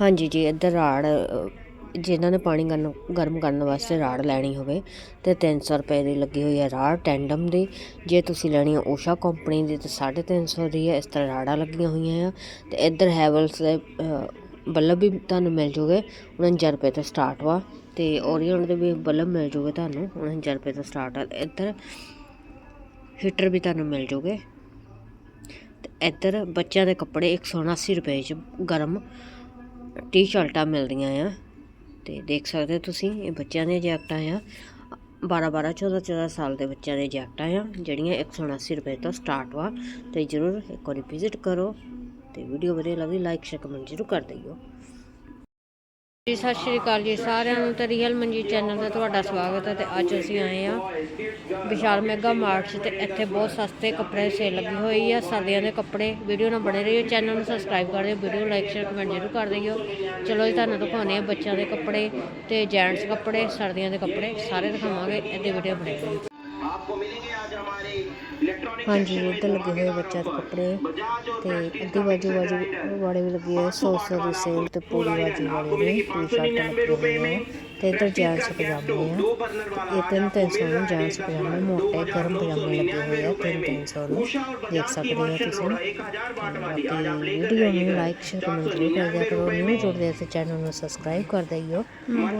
ਹਾਂਜੀ ਜੀ, ਇੱਧਰ ਰਾੜ ਜਿਨ੍ਹਾਂ ਨੇ ਪਾਣੀ ਗਰਮ ਗਰਮ ਕਰਨ ਵਾਸਤੇ ਰਾੜ ਲੈਣੀ ਹੋਵੇ, ਤੇ 300 ਰੁਪਏ ਦੀ ਲੱਗੀ ਹੋਈ ਹੈ ਰਾੜ ਟੈਂਡਮ ਦੀ। ਜੇ ਤੁਸੀਂ ਲੈਣੀ ਹੈ ਊਸ਼ਾ ਕੰਪਨੀ ਦੀ, ਤੇ 350 ਦੀ ਹੈ। ਇਸ ਤਰ੍ਹਾਂ ਰਾੜਾਂ ਲੱਗੀਆਂ ਹੋਈਆਂ ਆ। ਤੇ ਇੱਧਰ ਹੈਵਲਸ ਦੇ ਬੱਲਬ ਵੀ ਤੁਹਾਨੂੰ ਮਿਲ ਜੂਗੇ 49 ਰੁਪਏ ਤੋਂ ਸਟਾਰਟ ਵਾ। ਤੇ ਓਰੀਅਨ ਦੇ ਵੀ ਬੱਲਬ ਮਿਲ ਜੂਗੇ ਤੁਹਾਨੂੰ 49 ਰੁਪਏ ਤੋਂ ਸਟਾਰਟ ਆ। ਇੱਧਰ ਹੀਟਰ ਵੀ ਤੁਹਾਨੂੰ ਮਿਲ ਜੂਗੇ। ਤੇ ਇੱਧਰ ਬੱਚਿਆਂ ਦੇ ਕੱਪੜੇ 179 ਰੁਪਏ ਚ ਗਰਮ। ਟੀ-ਸ਼ਰਟਾਂ ਮਿਲਦੀਆਂ ਆ। ਤੇ ਦੇਖ ਸਕਦੇ ਹੋ ਤੁਸੀਂ, ਇਹ ਬੱਚਿਆਂ ਦੀਆਂ ਜੈਕਟਾਂ ਆ। 12 12 14 14 ਸਾਲ ਦੇ ਬੱਚਿਆਂ ਦੀਆਂ ਜੈਕਟਾਂ ਆ, ਜਿਹੜੀਆਂ 179 ਰੁਪਏ ਤੋਂ ਸਟਾਰਟ ਵਾ। ਤੇ ਜਰੂਰ ਇੱਕ ਵਾਰੀ ਵਿਜ਼ਿਟ ਕਰੋ। ਤੇ ਵੀਡੀਓ ਵਧੀਆ ਲੱਗੀ ਲਾਈਕ ਸ਼ੇਅਰ ਕਮੈਂਟ ਜਰੂਰ ਕਰ ਦਿਓ। ਜੀ ਸਤਿ ਸ਼੍ਰੀ ਅਕਾਲ ਜੀ ਸਾਰਿਆਂ ਨੂੰ ਤੇ ਰੀਅਲ ਮਨਜੀਤ ਚੈਨਲ ਤੇ ਤੁਹਾਡਾ ਸਵਾਗਤ ਹੈ ਤੇ ਅੱਜ ਅਸੀਂ ਆਏ ਆ ਵਿਸ਼ਾਲ ਮੈਗਾ ਮਾਰਟ 'ਚ ਤੇ ਇੱਥੇ ਬਹੁਤ ਸਸਤੇ ਕੱਪੜੇ ਸੇਲ ਲੱਗੀ ਹੋਈ ਆ ਸਰਦੀਆਂ ਦੇ ਕੱਪੜੇ ਵੀਡੀਓ ਨਾਲ ਬਣੇ ਰਹੀਓ ਚੈਨਲ ਨੂੰ ਸਬਸਕ੍ਰਾਈਬ ਕਰ ਦਿਓ ਵੀਡੀਓ ਲਾਈਕ ਸ਼ੇਅਰ ਕਮੈਂਟ ਜ਼ਰੂਰ ਕਰ ਦਿਓ ਚਲੋ ਜੀ ਤੁਹਾਨੂੰ ਦਿਖਾਉਂਦੇ ਆ ਬੱਚਿਆਂ ਦੇ ਕੱਪੜੇ ਤੇ ਜੈਂਟਸ ਕੱਪੜੇ ਸਰਦੀਆਂ ਦੇ ਕੱਪੜੇ ਸਾਰੇ ਦਿਖਾਵਾਂਗੇ ਇਹਦੇ ਵੀਡੀਓ ਬਣੇ ਰਹੀ आपको मिलेंगे आज हमारे इलेक्ट्रॉनिक ਹਾਂਜੀ, ਇੱਧਰ ਲੱਗੇ ਹੋਏ ਬੱਚਾ ਦੇ ਕੱਪੜੇ ਤੇ ਅੱਧੀ ਬਾਜੂ ਬਾਜੂ ਵਾਲੇ ਵੀ ਲੱਗੇ ਹੋਏ 100 100 ਦੀ ਸੇਲ ਤੇ ਪੂਰੀ ਬਾਜੂ ਵਾਲੇ ਵੀ ਟੀ ਸ਼ਰਟ ਲੱਗੇ ਹੋਏ ਤੇ ਇੱਧਰ ਜੈਂਟਸ ਪਜਾਮੇ ਆ ਤਿੰਨ ਇੱਧਰ 300 ਨੂੰ ਜੈਂਟਸ ਪਜਾਮੇ, ਮੋਟੇ ਗਰਮ ਪਜਾਮੇ ਲੱਗੇ ਹੋਏ ਆ ਤਿੰਨ ਤਿੰਨ ਸੌ ਨੂੰ ਦੇਖ ਸਕਦੇ ਹੋ ਤੁਸੀਂ एक हजार वाट वाली ਬਾਕੀ ਵੀਡੀਓ ਨੂੰ ਲਾਈਕ ਸ਼ੇਅਰ ਕਮੈਂਟ ਜ਼ਰੂਰ ਕਰ ਦਿਆ ਕਰੋ ਨਿਊ ਜੁੜਦੇ ਤੇ ਚੈਨਲ ਨੂੰ ਸਬਸਕ੍ਰਾਈਬ ਕਰ ਦਿਓ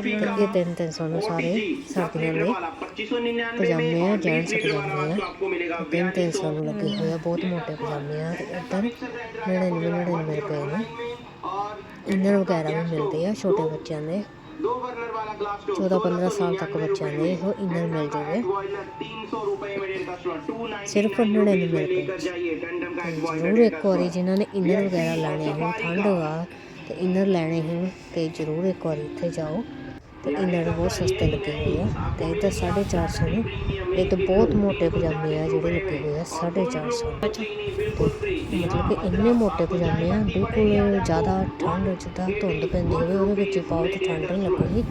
ਤੇ ਇਹ ਤਿੰਨ ਤਿੰਨ ਸੌ ਨੂੰ ਸਾਰੇ ਸਰਦੀਆਂ ਦੇ वाला पच्चीस सौ निन्यानवे ਪਜਾਮੇ ਆ ਜੈਂਟਸ ਪਜਾਮੇ ਆ आपको मिलेगा ਤਿੰਨ ਤਿੰਨ ਸੌ ਨੂੰ ਲੱਗੇ ਹੋਏ ਆ ਬਹੁਤ ਮੋਟੇ ਪਜਾਮੇ ਆ ਤੇ ਇੱਧਰ 99 99 ਰੁਪਏ ਨੂੰ और ਇਨਰ ਵਗੈਰਾ ਵੀ ਮਿਲਦੇ ਆ ਛੋਟੇ ਬੱਚਿਆਂ ਦੇ 14-15 ਸਾਲ ਤੱਕ ਬੱਚਿਆਂ ਨੂੰ ਇਹੋ ਇਨਰ ਮਿਲ ਜਾਵੇ ਸਿਰਫ 99 ਰੁਪਏ ਜ਼ਰੂਰ ਇੱਕ ਵਾਰੀ ਜਿਨ੍ਹਾਂ ਨੇ ਇਨਰ ਵਗੈਰਾ ਲੈਣੇ ਹੋਣ, ਠੰਡ ਹੋਆ ਤੇ ਇਨਰ ਲੈਣੇ ਹੋਣ, ਤੇ ਜ਼ਰੂਰ ਇੱਕ ਵਾਰੀ ਇੱਥੇ ਜਾਓ। ਤੇ ਇਨਰ ਬਹੁਤ ਸਸਤੇ ਲੱਗੇ ਹੋਏ ਆ। ਤੇ ਇੱਧਰ 450 ਨੂੰ। ਇਹ ਤਾਂ ਬਹੁਤ ਮੋਟੇ ਪਜਾਮੇ ਆ ਜਿਹੜੇ ਲੱਗੇ ਹੋਏ ਆ 450 ਮਤਲਬ ਕਿ ਇੰਨੇ ਮੋਟੇ ਪਜਾਮੇ ਆ, ਬਿਲਕੁਲ ਜ਼ਿਆਦਾ ਠੰਡ, ਜਿੱਦਾਂ ਧੁੰਦ ਪੈਂਦੀ ਹੋਵੇ, ਉਹਦੇ ਵਿੱਚ ਬਹੁਤ ਠੰਡ ਲੱਗੂਗੀ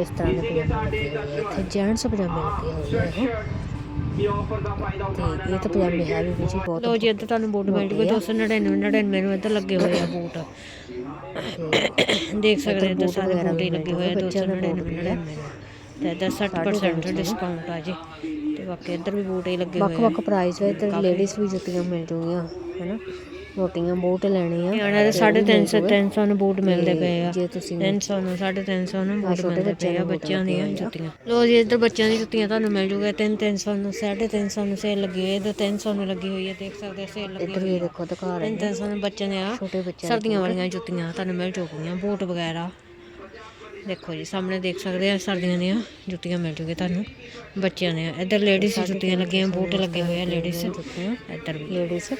ਇਸ ਤਰ੍ਹਾਂ ਦੇ ਪਜਾਮੇ ਲੱਗੇ ਹੋਏ ਇੱਥੇ ਜੈਂਟਸ ਪਜਾਮੇ ਲੱਗੇ ਹੋਏ ਹੈ ਇਹ ਤਾਂ ਪਜਾਮੇ ਹੈ ਵੀ ਜੀ ਬਹੁਤ ਲੋ ਜੀ ਇੱਧਰ ਤੁਹਾਨੂੰ ਬੂਟ ਮਿਲ ਜੂਗੇ 299 99 ਨੂੰ ਇੱਧਰ ਲੱਗੇ ਹੋਏ ਆ ਬੂਟ। ਦੇਖ ਸਕਦੇ ਹੋ ਸਾਰੇ ਬੂਟ ਹੀ ਲੱਗੇ ਹੋਏ ਆ 299 99 ਤੇ। ਇੱਧਰ 60% ਡਿਸਕਾਊਂਟ ਆ ਜੀ। ਤੇ ਬਾਕੀ ਇੱਧਰ ਵੀ ਬੂਟ ਹੀ ਲੱਗੇ ਹੋਏ ਆ। ਵੱਖ ਵੱਖ ਪ੍ਰਾਈਸ ਹੈ ਇੱਧਰ ਲੇਡੀਜ਼ ਵੀ ਜੁੱਤੀਆਂ ਮਿਲ ਜੂਗੀਆਂ ਹੈਨਾ? ਮੋਟੀਆਂ ਬੂਟ ਲੈਣੇ ਆ ਨਿਆਣਿਆਂ ਦੇ 350 300 ਨੂੰ ਬੂਟ ਮਿਲਦੇ ਪਏ ਆ। ਜੇ ਤੁਸੀਂ 300 ਨੂੰ 350 ਨੂੰ ਬੂਟ ਮਿਲਦੇ ਪਏ ਆ ਬੱਚਿਆਂ ਦੀਆਂ ਜੁੱਤੀਆਂ। ਲੋ ਜੀ ਇੱਧਰ ਬੱਚਿਆਂ ਦੀ ਜੁੱਤੀਆਂ ਤੁਹਾਨੂੰ ਮਿਲ ਜੂਗਾ 3 300 ਨੂੰ 350 ਨੂੰ ਸੇਲ ਲੱਗੀ ਹੋਈ ਹੈ। ਇੱਧਰ 300 ਨੂੰ ਲੱਗੀ ਹੋਈ ਹੈ ਦੇਖ ਸਕਦੇ ਸੇਲ ਲੱਗੀ ਇੱਧਰ ਵੀ ਦੇਖੋ ਦਿਖਾ ਰਹੇ 3 300 ਨੂੰ ਬੱਚਿਆਂ ਦੀਆਂ ਛੋਟੇ ਬੱਚਿਆਂ ਸਰਦੀਆਂ ਵਾਲੀਆਂ ਜੁੱਤੀਆਂ ਤੁਹਾਨੂੰ ਮਿਲ ਜੂਗੀਆਂ ਬੂਟ ਵਗੈਰਾ। ਦੇਖੋ ਜੀ ਸਾਹਮਣੇ ਦੇਖ ਸਕਦੇ ਆ ਸਰਦੀਆਂ ਦੀਆਂ ਜੁੱਤੀਆਂ ਮਿਲ ਜੂਗੇ ਤੁਹਾਨੂੰ ਬੱਚਿਆਂ ਦੀਆਂ। ਇੱਧਰ ਲੇਡੀਜ਼ ਜੁੱਤੀਆਂ ਲੱਗੀਆਂ ਬੂਟ ਲੱਗੇ ਹੋਏ ਆ ਲੇਡੀਜ਼। ਇੱਧਰ ਵੀ। ਲੇਡੀਜ਼।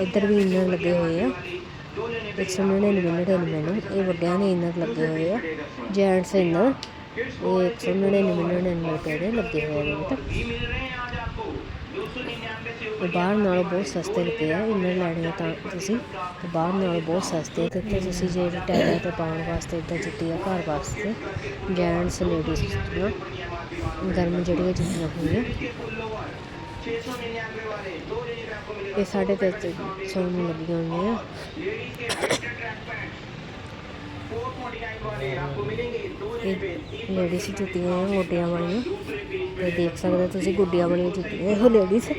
ਇੱਧਰ ਵੀ ਇਨਰ ਲੱਗੇ ਹੋਏ ਆ। 199 99 ਨੂੰ, ਇਹ ਵੱਡਿਆਂ ਦੇ ਇਨਰ ਲੱਗੇ ਹੋਏ ਆ। ਜੈਂਟਸ ਇਨਰ ਇਹ 199 99 ਰੁਪਏ ਦੇ ਲੱਗੇ ਹੋਏ ਨੇ ਬੂਟ ਇਹ ਬਾਹਰ ਨਾਲੋਂ ਬਹੁਤ ਸਸਤੇ ਲੱਗੇ ਆ, ਇੰਨੇ ਲੈਣੇ ਤਾਂ ਤੁਸੀਂ। ਤੇ ਬਾਹਰ ਨਾਲੋਂ ਬਹੁਤ ਸਸਤੇ ਤੇ ਤੁਸੀਂ ਜੇ ਟੈਲਾਂ ਤੇ ਪਾਉਣ ਵਾਸਤੇ ਇੱਦਾਂ ਜੁੱਤੀਆਂ ਘਰ ਵਾਸਤੇ, ਜੈਂਟਸ, ਲੇਡੀਜ਼ ਜੁੱਤੀਆਂ, ਗਰਮ ਜਿਹੜੀਆਂ ਜੁੱਤੀਆਂ ਹੋਈਆਂ ਇਹ ਸਾਡੇ ਤੇ ਸੌ ਨੂੰ ਲੱਗੀਆਂ ਹੋਈਆਂ ਆ। ਲੇਡੀਜ਼ ਜੁੱਤੀਆਂ ਆ, ਮੋਟੀਆਂ ਵਾਲੀਆਂ। ਤੇ ਦੇਖ ਸਕਦੇ ਤੁਸੀਂ, ਗੁੱਡੀਆਂ ਵਾਲੀਆਂ ਜੁੱਤੀਆਂ, ਇਹੋ ਲੇਡੀਜ਼ ਤੇ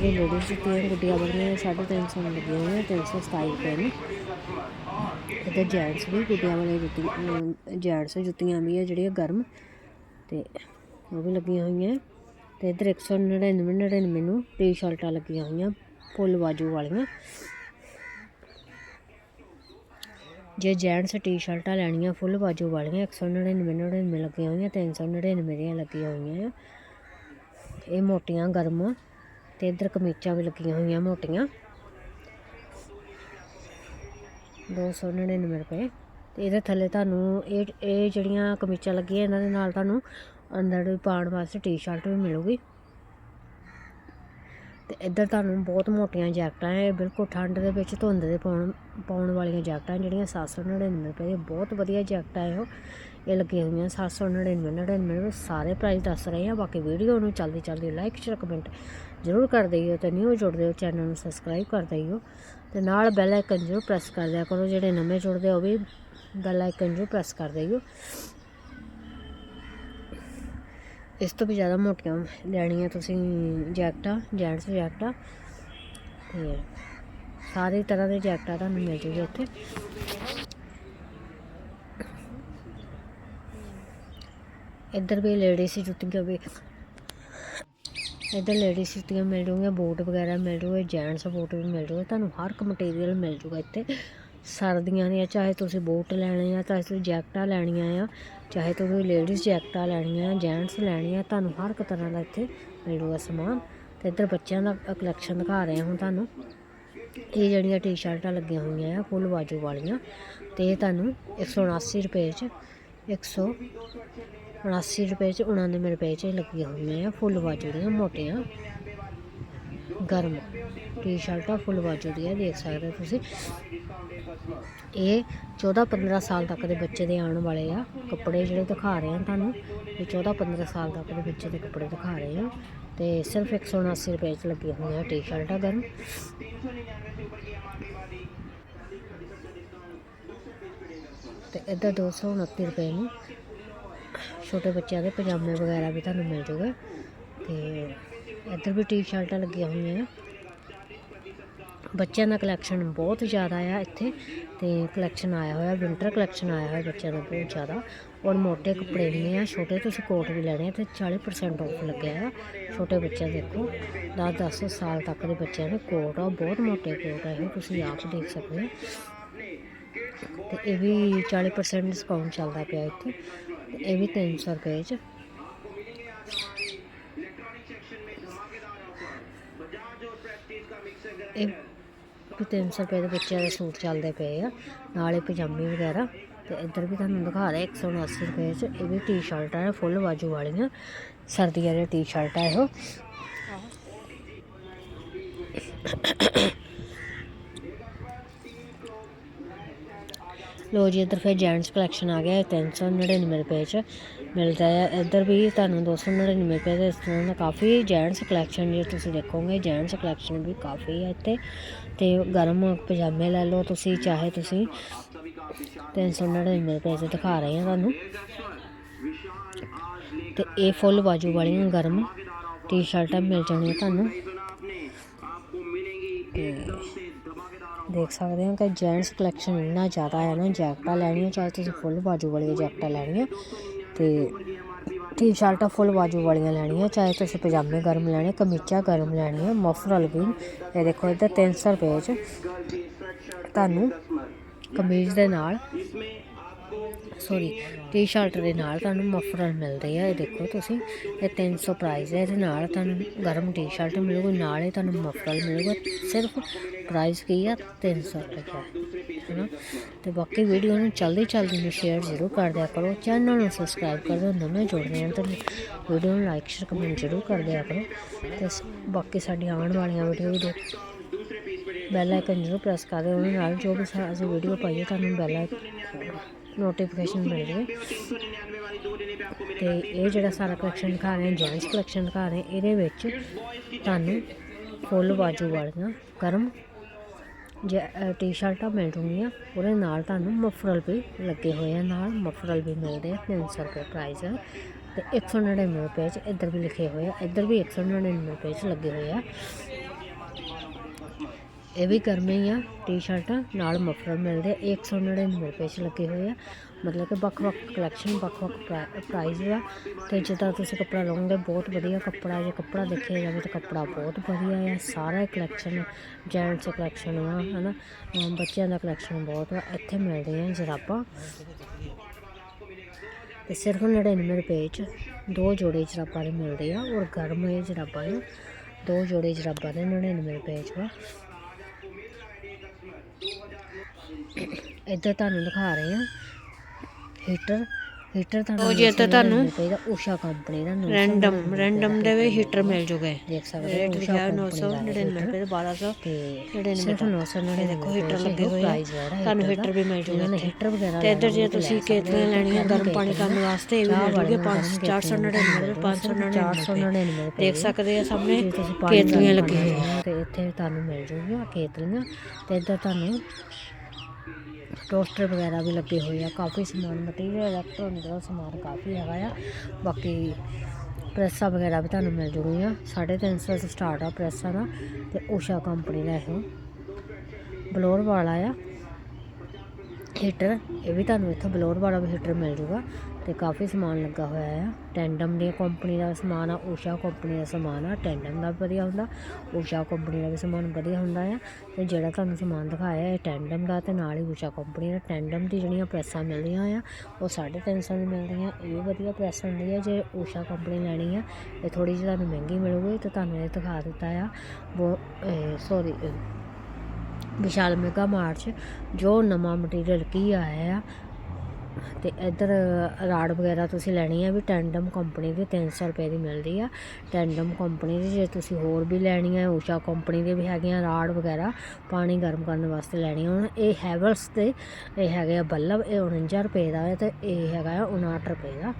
ਇਹ ਲੇਡੀਜ਼ ਜੁੱਤੀਆਂ, ਗੁੱਡੀਆਂ ਵਾਲੀਆਂ ਸਾਢੇ ਤਿੰਨ ਸੌ ਨੂੰ ਲੱਗੀਆਂ ਹੋਈਆਂ 327 ਰੁਪਏ ਨੂੰ। ਇੱਧਰ ਜੈਂਟਸ ਵੀ ਗੁੱਡੀਆਂ ਵਾਲੀਆਂ ਜੁੱਤੀਆਂ ਜੈਂਟਸ ਜੁੱਤੀਆਂ ਵੀ ਆ ਜਿਹੜੀਆਂ ਗਰਮ। ਤੇ ਉਹ ਵੀ ਲੱਗੀਆਂ ਹੋਈਆਂ ਤੇ ਇੱਧਰ 199 99 ਨੂੰ ਟੀ-ਸ਼ਰਟਾਂ ਲੱਗੀਆਂ ਹੋਈਆਂ, ਫੁੱਲ ਬਾਜੂ ਵਾਲੀਆਂ। ਜੇ ਜੈਂਟਸ ਟੀ-ਸ਼ਰਟਾਂ ਲੈਣੀਆਂ, ਫੁੱਲ ਬਾਜੂ ਵਾਲੀਆਂ 199 99 ਲੱਗੀਆਂ ਹੋਈਆਂ 399 ਦੀਆਂ ਲੱਗੀਆਂ ਹੋਈਆਂ ਇਹ ਮੋਟੀਆਂ ਗਰਮ ਆ ਤੇ ਇੱਧਰ ਕਮੀਜ਼ਾਂ ਵੀ ਲੱਗੀਆਂ ਹੋਈਆਂ ਮੋਟੀਆਂ। 299 ਰੁਪਏ। ਤੇ ਇਹਦੇ ਥੱਲੇ ਤੁਹਾਨੂੰ ਇਹ ਇਹ ਜਿਹੜੀਆਂ ਕਮੀਜ਼ਾਂ ਲੱਗੀਆਂ ਇਹਨਾਂ ਦੇ ਨਾਲ ਤੁਹਾਨੂੰ ਅੰਦਰ ਵੀ ਪਾਉਣ ਵਾਸਤੇ ਟੀ-ਸ਼ਰਟ ਵੀ ਮਿਲੂਗੀ। ਤੇ ਇੱਧਰ ਤੁਹਾਨੂੰ ਬਹੁਤ ਮੋਟੀਆਂ ਜੈਕਟਾਂ ਹੈ ਇਹ ਬਿਲਕੁਲ ਠੰਡ ਦੇ ਵਿੱਚ ਧੁੰਦ ਦੇ ਪਾਉਣ ਪਾਉਣ ਵਾਲੀਆਂ ਜੈਕਟਾਂ ਜਿਹੜੀਆਂ 799 ਰੁਪਏ ਦੀਆਂ। ਬਹੁਤ ਵਧੀਆ ਜੈਕਟਾਂ ਹੈ ਉਹ ਇਹ ਲੱਗੀਆਂ ਹੋਈਆਂ 799 99 ਵਿੱਚ ਸਾਰੇ ਪ੍ਰਾਈਸ ਦੱਸ ਰਹੇ ਆ ਬਾਕੀ ਵੀਡੀਓ ਨੂੰ ਜਲਦੀ ਚਲਦੀ ਲਾਈਕ ਸ਼ੇਅਰ ਕਮੈਂਟ ਜ਼ਰੂਰ ਕਰ ਦਿਓ ਤੇ ਨਿਊ ਜੁੜਦੇ ਹੋ ਚੈਨਲ ਨੂੰ ਸਬਸਕ੍ਰਾਈਬ ਕਰ ਦਿਓ ਤੇ ਨਾਲ ਬੈਲ ਆਈਕਨ ਜ਼ਰੂਰ ਪ੍ਰੈਸ ਕਰ ਦਿਆ ਕਰੋ, ਜਿਹੜੇ ਨਵੇਂ ਜੁੜਦੇ ਹੋ ਵੀ ਬੈਲ ਆਈਕਨ ਜ਼ਰੂਰ ਪ੍ਰੈਸ ਕਰ ਦਿਓ ਇਸ ਤੋਂ ਵੀ ਜ਼ਿਆਦਾ ਮੋਟੀਆਂ ਲੈਣੀਆਂ ਤੁਸੀਂ ਜੈਕਟਾਂ ਜੈਂਟਸ ਜੈਕਟਾਂ। ਤੇ ਸਾਰੇ ਤਰ੍ਹਾਂ ਦੇ ਜੈਕਟਾਂ ਤੁਹਾਨੂੰ ਮਿਲ ਜੂਗੇ ਇੱਥੇ। ਇੱਧਰ ਵੀ ਲੇਡੀਜ਼ ਜੁੱਤੀਆਂ ਵੀ। ਇੱਧਰ ਲੇਡੀਜ਼ ਜੁੱਤੀਆਂ ਮਿਲ ਜੂਗੀਆਂ ਬੂਟ ਵਗੈਰਾ ਮਿਲ ਜੂਗੇ ਜੈਂਟਸ ਬੂਟ ਵੀ ਮਿਲ ਜੂਗੇ। ਤੁਹਾਨੂੰ ਹਰ ਇੱਕ ਮਟੀਰੀਅਲ ਮਿਲ ਜੂਗਾ ਇੱਥੇ। ਸਰਦੀਆਂ ਦੀਆਂ, ਚਾਹੇ ਤੁਸੀਂ ਬੂਟ ਲੈਣੇ ਆ, ਚਾਹੇ ਤੁਸੀਂ ਜੈਕਟਾਂ ਲੈਣੀਆਂ ਆ, ਚਾਹੇ ਤੁਸੀਂ ਲੇਡੀਜ਼ ਜੈਕਟਾਂ ਲੈਣੀਆਂ ਆ ਜੈਂਟਸ ਲੈਣੀਆਂ ਤੁਹਾਨੂੰ ਹਰ ਇੱਕ ਤਰ੍ਹਾਂ ਦਾ ਇੱਥੇ ਮਿਲੂਗਾ ਸਮਾਨ। ਤੇ ਇੱਧਰ ਬੱਚਿਆਂ ਦਾ ਕਲੈਕਸ਼ਨ ਦਿਖਾ ਰਹੇ ਹਾਂ ਹੁਣ ਤੁਹਾਨੂੰ। ਇਹ ਜਿਹੜੀਆਂ ਟੀ-ਸ਼ਰਟਾਂ ਲੱਗੀਆਂ ਹੋਈਆਂ ਆ, ਫੁੱਲ ਬਾਜੂ ਵਾਲੀਆਂ, ਤੇ ਇਹ ਤੁਹਾਨੂੰ 179 ਰੁਪਏ 'ਚ 179 ਰੁਪਏ 'ਚ 99 ਰੁਪਏ 'ਚ ਲੱਗੀਆਂ ਹੋਈਆਂ ਆ, ਫੁੱਲ ਬਾਜੂ ਦੀਆਂ, ਮੋਟੀਆਂ। ਗਰਮ ਟੀ-ਸ਼ਰਟਾਂ ਫੁੱਲ ਬਾਜੂ ਦੀਆਂ ਦੇਖ ਸਕਦੇ ਹੋ ਤੁਸੀਂ। ਇਹ 14-15 ਸਾਲ ਤੱਕ ਦੇ ਬੱਚੇ ਦੇ ਆਉਣ ਵਾਲੇ ਆ। ਕੱਪੜੇ ਜਿਹੜੇ ਦਿਖਾ ਰਹੇ ਹਾਂ ਤੁਹਾਨੂੰ, ਇਹ 14-15 ਸਾਲ ਤੱਕ ਦੇ ਬੱਚੇ ਦੇ ਕੱਪੜੇ ਦਿਖਾ ਰਹੇ ਹਾਂ ਤੇ ਸਿਰਫ 179 ਰੁਪਏ 'ਚ ਲੱਗੀਆਂ ਹੋਈਆਂ ਟੀ-ਸ਼ਰਟਾਂ ਗਰਮ। ਤੇ ਇੱਧਰ 229 ਰੁਪਏ ਨੂੰ ਛੋਟੇ ਬੱਚਿਆਂ ਦੇ ਪਜਾਮੇ ਵਗੈਰਾ ਵੀ ਤੁਹਾਨੂੰ ਮਿਲ ਜੂਗਾ। ਤੇ ਇੱਧਰ ਵੀ ਟੀ-ਸ਼ਰਟਾਂ ਲੱਗੀਆਂ ਹੋਈਆਂ ਆ। ਬੱਚਿਆਂ ਦਾ ਕਲੈਕਸ਼ਨ ਬਹੁਤ ਜ਼ਿਆਦਾ ਆ ਇੱਥੇ ਤੇ ਕਲੈਕਸ਼ਨ ਆਇਆ ਹੋਇਆ ਵਿੰਟਰ ਕਲੈਕਸ਼ਨ ਆਇਆ ਹੋਇਆ ਬੱਚਿਆਂ ਦਾ ਬਹੁਤ ਜ਼ਿਆਦਾ। ਔਰ ਮੋਟੇ ਕੱਪੜੇ ਵੀ ਆ, ਛੋਟੇ ਤੁਸੀਂ ਕੋਟ ਵੀ ਲੈਣੇ ਆ ਤੇ 40% ਆਫ ਲੱਗਿਆ ਆ। ਛੋਟੇ ਬੱਚਿਆਂ ਦੇਖੋ 10 10 ਸਾਲ ਤੱਕ ਦੇ ਬੱਚਿਆਂ ਦੇ ਕੋਟ ਆ, ਬਹੁਤ ਮੋਟੇ ਕੋਟ ਆ, ਇਹ ਤੁਸੀਂ ਆਪ ਦੇਖ ਸਕਦੇ ਹੋ ਤੇ ਇਹ ਵੀ 40% ਡਿਸਕਾਊਂਟ ਚੱਲਦਾ ਪਿਆ ਇੱਥੇ ਇਹ ਵੀ 300 ਰੁਪਏ ਚ। ਇਹ ਵੀ 300 ਰੁਪਏ ਦੇ ਬੱਚਿਆਂ ਦੇ ਸੂਟ ਚੱਲਦੇ ਪਏ ਆ। ਨਾਲੇ ਪਜਾਮੇ ਵਗੈਰਾ। ਤੇ ਇੱਧਰ ਵੀ ਤੁਹਾਨੂੰ ਦਿਖਾ ਰਿਹਾ 179 ਰੁਪਏ ਚ। ਇਹ ਵੀ ਟੀ-ਸ਼ਰਟਾਂ ਹੈ ਫੁੱਲ ਬਾਜੂ ਵਾਲੀਆਂ। ਸਰਦੀਆਂ ਦੀਆਂ ਟੀ-ਸ਼ਰਟਾਂ ਇਹੋ। ਲੋ ਜੀ, ਇੱਧਰ ਫਿਰ ਜੈਂਟਸ ਕਲੈਕਸ਼ਨ ਆ ਗਿਆ, ਇਹ 399 ਰੁਪਏ ਚ ਮਿਲਦਾ ਹੈ ਇੱਧਰ ਵੀ ਤੁਹਾਨੂੰ 299 ਰੁਪਏ ਦੇ ਇਸ ਤਰ੍ਹਾਂ ਦਾ ਕਾਫੀ ਜੈਂਟਸ ਕਲੈਕਸ਼ਨ ਜੇ ਤੁਸੀਂ ਦੇਖੋਗੇ ਜੈਂਟਸ ਕਲੈਕਸ਼ਨ ਵੀ ਕਾਫੀ ਹੈ ਇੱਥੇ। ਤੇ ਗਰਮ ਪਜਾਮੇ ਲੈ ਲਓ ਤੁਸੀਂ, ਚਾਹੇ ਤੁਸੀਂ। 399 ਰੁਪਏ ਚ ਦਿਖਾ ਰਹੇ ਹਾਂ ਤੁਹਾਨੂੰ। ਤੇ ਇਹ ਫੁੱਲ ਬਾਜੂ ਵਾਲੀਆਂ ਗਰਮ ਟੀ-ਸ਼ਰਟਾਂ ਮਿਲ ਜਾਣਗੀਆਂ ਤੁਹਾਨੂੰ। ਤੇ ਦੇਖ ਸਕਦੇ ਹੋ ਕਿ ਜੈਂਟਸ ਕਲੈਕਸ਼ਨ ਇੰਨਾ ਜ਼ਿਆਦਾ ਹੈ ਨਾ, ਜੈਕਟਾਂ ਲੈਣੀਆਂ, ਚਾਹੇ ਤੁਸੀਂ ਫੁੱਲ ਬਾਜੂ ਵਾਲੀਆਂ ਜੈਕਟਾਂ ਲੈਣੀਆਂ ਤੇ ਟੀ-ਸ਼ਰਟਾਂ ਫੁੱਲ ਬਾਜੂ ਵਾਲੀਆਂ ਲੈਣੀਆਂ, ਚਾਹੇ ਤੁਸੀਂ ਪਜਾਮੇ ਗਰਮ ਲੈਣੇ ਕਮੀਜ਼ਾਂ ਗਰਮ ਲੈਣੀਆਂ ਮਫਰਲ ਵੀ। ਇਹ ਦੇਖੋ ਇੱਧਰ 300 ਰੁਪਏ 'ਚ ਤੁਹਾਨੂੰ ਕਮੀਜ਼ ਦੇ ਨਾਲ ਸੌਰੀ ਟੀ-ਸ਼ਰਟ ਦੇ ਨਾਲ ਤੁਹਾਨੂੰ ਮਫਰਲ ਮਿਲਦੇ ਆ, ਇਹ ਦੇਖੋ ਤੁਸੀਂ, ਇਹ 300 ਪ੍ਰਾਈਸ ਹੈ, ਇਹਦੇ ਨਾਲ ਤੁਹਾਨੂੰ ਗਰਮ ਟੀ-ਸ਼ਰਟ ਮਿਲੂਗੀ, ਨਾਲ ਹੀ ਤੁਹਾਨੂੰ ਮਫਰਲ ਮਿਲੂਗਾ, ਸਿਰਫ ਪ੍ਰਾਈਸ ਕੀ ਆ 300 ਰੁਪਏ ਦਾ ਹੈ ਨਾ ਤੇ ਬਾਕੀ ਵੀਡੀਓ ਨੂੰ ਜਲਦੀ ਜਲਦੀ ਨੂੰ ਸ਼ੇਅਰ ਜ਼ਰੂਰ ਕਰ ਦਿਆ ਕਰੋ ਚੈਨਲ ਨੂੰ ਸਬਸਕ੍ਰਾਈਬ ਕਰ ਦਿਓ ਨਵੇਂ ਜੁੜਦੇ ਹਨ ਤਾਂ ਵੀਡੀਓ ਨੂੰ ਲਾਈਕ ਸ਼ੇਅਰ ਕਮੈਂਟ ਜ਼ਰੂਰ ਕਰ ਦਿਆ ਕਰੋ। ਤੇ ਬਾਕੀ ਸਾਡੀਆਂ ਆਉਣ ਵਾਲੀਆਂ ਵੀਡੀਓ ਵੀ ਦੇਖ ਬੈਲ ਆਈਕਨ ਜ਼ਰੂਰ ਪ੍ਰੈਸ ਕਰ ਦਿਓ, ਉਹਦੇ ਨਾਲ ਜੋ ਵੀ ਅਸੀਂ ਵੀਡੀਓ ਪਾਈਏ, ਤੁਹਾਨੂੰ ਬੈਲ ਆਈਕਨ ਨੋਟੀਫਿਕੇਸ਼ਨ ਮਿਲ ਜਾਵੇ ਤੇ ਇਹ ਜਿਹੜਾ ਸਾਰਾ ਕਲੈਕਸ਼ਨ ਦਿਖਾ ਰਹੇ ਹਾਂ ਜੈਂਟਸ ਕਲੈਕਸ਼ਨ ਦਿਖਾ ਰਹੇ ਇਹਦੇ ਵਿੱਚ ਤੁਹਾਨੂੰ ਫੁੱਲ ਬਾਜੂ ਵਾਲੀਆਂ ਗਰਮ ਟੀ-ਸ਼ਰਟਾਂ ਮਿਲ ਜੂਗੀਆਂ ਉਹਦੇ ਨਾਲ ਤੁਹਾਨੂੰ ਮਫਰਲ ਵੀ ਲੱਗੇ ਹੋਏ ਆ ਨਾਲ। ਮਫਰਲ ਵੀ ਮਿਲਦੇ ਆ 300 ਰੁਪਏ ਪ੍ਰਾਈਸ ਹੈ ਤੇ 199 ਰੁਪਏ ਚ ਇੱਧਰ ਵੀ ਲਿਖੇ ਹੋਏ ਆ, ਇੱਧਰ ਵੀ 199 ਰੁਪਏ ਚ ਲੱਗੇ ਹੋਏ ਆ। ਇਹ ਵੀ ਗਰਮੀ ਆ, ਟੀ-ਸ਼ਰਟਾਂ, ਨਾਲ ਮਫਲਰ ਮਿਲਦੇ ਆ। ਇਹ 199 ਰੁਪਏ ਚ ਲੱਗੇ ਹੋਏ ਆ। ਮਤਲਬ ਕਿ ਵੱਖ-ਵੱਖ ਕਲੈਕਸ਼ਨ ਵੱਖ-ਵੱਖ ਪ੍ਰਾਈਸ ਆ। ਤੇ ਜਿੱਦਾਂ ਤੁਸੀਂ ਕੱਪੜਾ ਲਓਗੇ, ਬਹੁਤ ਵਧੀਆ ਕੱਪੜਾ ਜੇ ਕੱਪੜਾ ਦੇਖਿਆ ਜਾਵੇ ਤਾਂ ਕੱਪੜਾ ਬਹੁਤ ਵਧੀਆ ਆ। ਸਾਰਾ ਕਲੈਕਸ਼ਨ ਜੈਂਟਸ ਕਲੈਕਸ਼ਨ ਆ, ਹਨਾ? ਅਮ ਬੱਚਿਆਂ ਦਾ ਕਲੈਕਸ਼ਨ ਬਹੁਤ ਆ। ਇੱਥੇ ਮਿਲਦੀਆਂ ਜਰਾਬਾਂ। ਤੇ ਸਿਰਫ 99 ਰੁਪਏ ਚ ਦੋ ਜੋੜੇ ਜਰਾਬਾਂ ਦੇ ਮਿਲਦੇ ਆ। ਔਰ ਗਰਮ ਇਹ ਜਰਾਬਾਂ ਆ। ਦੋ ਜੋੜੇ ਜਰਾਬਾਂ ਦੇ 99 ਰੁਪਏ ਚ ਵਾ ਇੱਧਰ ਤੁਹਾਨੂੰ ਦਿਖਾ ਰਹੇ ਆ ਹੀਟਰ ਹੀਟਰ ਤੁਹਾਨੂੰ ਉਹ ਜੇ ਤਾਂ ਤੁਹਾਨੂੰ ਪਏਗਾ ਊਸ਼ਾ ਕੰਪਨੀ ਦਾ 999 ਰੈਂਡਮ ਰੈਂਡਮ ਦੇ ਵਿੱਚ ਹੀਟਰ ਮਿਲ ਜੂਗੇ। ਦੇਖ ਸਕਦੇ ਹੋ ਲਿਖਿਆ 999 ਰੁਪਏ ਤੇ 1200 ਤੇ ਜਿਹੜੇ ਸਿਰਫ 999 ਦੇਖੋ ਹੀਟਰ ਲੱਗੇ ਹੋਏ ਆ। ਹੈ ਤੁਹਾਨੂੰ ਹੀਟਰ ਵੀ ਮਿਲ ਜੂਗਾ ਹੀਟਰ ਵਗੈਰਾ ਤੇ ਇੱਧਰ ਜੇ ਤੁਸੀਂ ਕੇਤਲੀਆਂ ਲੈਣੀਆਂ ਗਰਮ ਪਾਣੀ ਕਰਨ ਵਾਸਤੇ ਵੀ ਮਿਲ ਜੂਗੇ 499 599 499 ਦੇਖ ਸਕਦੇ ਆ ਸਾਹਮਣੇ ਕੇਤਲੀਆਂ ਕਰਨਾ ਤੇ ਇੱਥੇ ਤੁਹਾਨੂੰ ਮਿਲ ਜੂਗੀਆਂ ਕੇਤਲੀਆਂ ਤੇ ਇੱਧਰ ਤੁਹਾਨੂੰ ਟੋਸਟਰ ਵਗੈਰਾ ਵੀ ਲੱਗੇ ਹੋਏ ਆ, ਕਾਫੀ ਸਮਾਨ ਮਟੀਰੀਅਲ ਇਲੈਕਟ੍ਰੋਨਿਕ ਦਾ ਸਮਾਨ ਕਾਫੀ ਹੈਗਾ ਆ। ਬਾਕੀ ਪ੍ਰੈਸਾਂ ਵਗੈਰਾ ਵੀ ਤੁਹਾਨੂੰ ਮਿਲ ਜੂਗੀਆਂ। 350 ਤੋਂ ਸਟਾਰਟ ਆ ਪ੍ਰੈਸਾਂ ਦਾ, ਤੇ ਊਸ਼ਾ ਕੰਪਨੀ ਦਾ ਇਹੋ। ਬਲੋਰ ਵਾਲਾ ਆ, ਹੀਟਰ, ਇਹ ਵੀ ਤੁਹਾਨੂੰ ਇੱਥੋਂ ਬਲੋਰ ਵਾਲਾ ਵੀ ਹੀਟਰ ਮਿਲ ਜੂਗਾ। ਤੇ ਕਾਫੀ ਸਮਾਨ ਲੱਗਾ ਹੋਇਆ ਆ। ਟੈਂਡਮ ਦੀ ਕੰਪਨੀ ਦਾ ਸਮਾਨ ਆ ਊਸ਼ਾ ਕੰਪਨੀ ਦਾ ਸਮਾਨ ਆ। ਟੈਂਡਮ ਦਾ ਵੀ ਵਧੀਆ ਹੁੰਦਾ ਊਸ਼ਾ ਕੰਪਨੀ ਦਾ ਵੀ ਸਮਾਨ ਵਧੀਆ ਹੁੰਦਾ ਆ। ਤੇ ਜਿਹੜਾ ਤੁਹਾਨੂੰ ਸਮਾਨ ਦਿਖਾਇਆ ਇਹ ਟੈਂਡਮ ਦਾ ਤੇ ਨਾਲ ਹੀ ਊਸ਼ਾ ਕੰਪਨੀ ਦਾ ਟੈਂਡਮ ਦੀ ਜਿਹੜੀਆਂ ਪ੍ਰੈਸਾਂ ਮਿਲਦੀਆਂ ਆ, ਉਹ 350 ਦੀ ਮਿਲਦੀਆਂ। ਇਹ ਵੀ ਵਧੀਆ ਪ੍ਰੈਸ ਹੁੰਦੀ ਆ ਜੇ ਊਸ਼ਾ ਕੰਪਨੀ ਲੈਣੀ ਆ ਇਹ ਥੋੜੀ ਜਿਹੀ ਤੁਹਾਨੂੰ ਮਹਿੰਗੀ ਮਿਲੂਗੀ ਤੇ ਤੁਹਾਨੂੰ ਇਹ ਦਿਖਾ ਦਿੱਤਾ ਆ। ਸੌਰੀ ਵਿਸ਼ਾਲ ਮੈਗਾ ਮਾਰਟ 'ਚ ਜੋ ਨਵਾਂ ਮਟੀਰੀਅਲ ਕੀ ਆਇਆ ਆ ਤੇ ਇੱਧਰ ਰਾਡ ਵਗੈਰਾ ਤੁਸੀਂ ਲੈਣੀ ਹੈ ਵੀ ਟੈਂਡਮ ਕੰਪਨੀ ਦੀ 300 ਰੁਪਏ ਦੀ ਮਿਲਦੀ ਆ। ਟੈਂਡਮ ਕੰਪਨੀ ਦੀ ਜੇ ਤੁਸੀਂ ਹੋਰ ਵੀ ਲੈਣੀ ਹੈ ਊਸ਼ਾ ਕੰਪਨੀ ਦੇ ਵੀ ਹੈਗੇ ਆ ਰਾਡ ਵਗੈਰਾ, ਪਾਣੀ ਗਰਮ ਕਰਨ ਵਾਸਤੇ ਲੈਣੀ ਆ। ਹੁਣ ਇਹ ਹੈਵਲਸ ਦੇ, ਇਹ ਹੈਗੇ ਆ ਬੱਲਬ, ਇਹ 49 ਰੁਪਏ ਦਾ ਹੈ ਤੇ ਇਹ ਹੈਗਾ ਆ 59 ਰੁਪਏ ਦਾ।